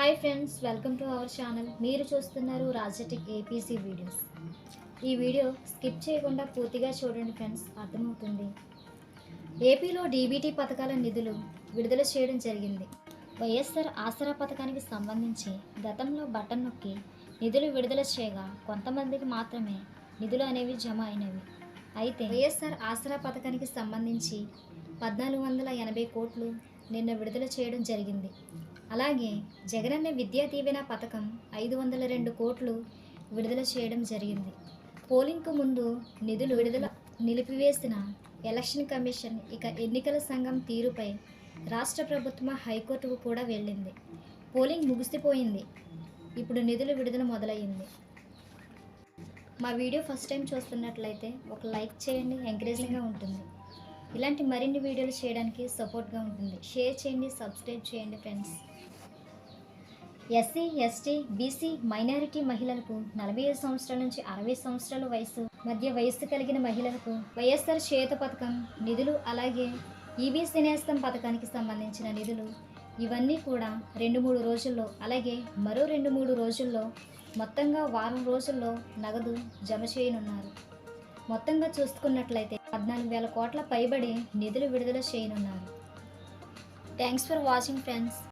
Hi friends welcome to our channel. మీరు చూస్తున్నారు రాజటెక్ ఏపీసీ వీడియోస్. ఈ వీడియో స్కిప్ చేయకుండా పూర్తిగా చూడండి ఫ్రెండ్స్ అర్థమవుతుంది. ఏపీలో డీబీటీ పథకాల నిధులు విడుదల చేయడం జరిగింది. వైఎస్ఆర్ ఆసరా పథకానికి సంబంధించి గతంలో బటన్ నొక్కి నిధులు విడుదల చేయగా కొంతమందికి మాత్రమే నిధులు అనేవి జమ అయినవి. అయితే వైఎస్ఆర్ ఆసరా పథకానికి సంబంధించి పద్నాలుగు వందల ఎనభై కోట్లు నిన్న విడుదల చేయడం జరిగింది. అలాగే జగనన్న విద్యా దీవెన పథకం ఐదు వందల రెండు కోట్లు విడుదల చేయడం జరిగింది. పోలింగ్కు ముందు నిధులు విడుదల నిలిపివేసిన ఎలక్షన్ కమిషన్ ఇక ఎన్నికల సంఘం తీరుపై రాష్ట్ర ప్రభుత్వం హైకోర్టుకు కూడా వెళ్ళింది. పోలింగ్ ముగిసిపోయింది. ఇప్పుడు నిధుల విడుదల మొదలయ్యింది. మా వీడియో ఫస్ట్ టైం చూస్తున్నట్లయితే ఒక లైక్ చేయండి ఎంకరేజింగ్గా ఉంటుంది. ఇలాంటి మరిన్ని వీడియోలు చేయడానికి సపోర్ట్గా ఉంటుంది. షేర్ చేయండి సబ్స్క్రైబ్ చేయండి friends SC ST BC minority మహిళలకు నలభై ఐదు సంవత్సరాల నుంచి అరవై సంవత్సరాల వయసు మధ్య వయస్సు కలిగిన మహిళలకు వైఎస్ఆర్ చేత పథకం నిధులు అలాగే ఈవీ సినేస్తం పథకానికి సంబంధించిన నిధులు ఇవన్నీ కూడా రెండు మూడు రోజుల్లో అలాగే మరో రెండు మూడు రోజుల్లో మొత్తంగా వారం రోజుల్లో నగదు జమ చేయనున్నారు. మొత్తంగా చూసుకున్నట్లయితే పద్నాలుగు వేల కోట్ల పైబడి నిధులు విడుదల చేయనున్నారు. Thanks for watching friends.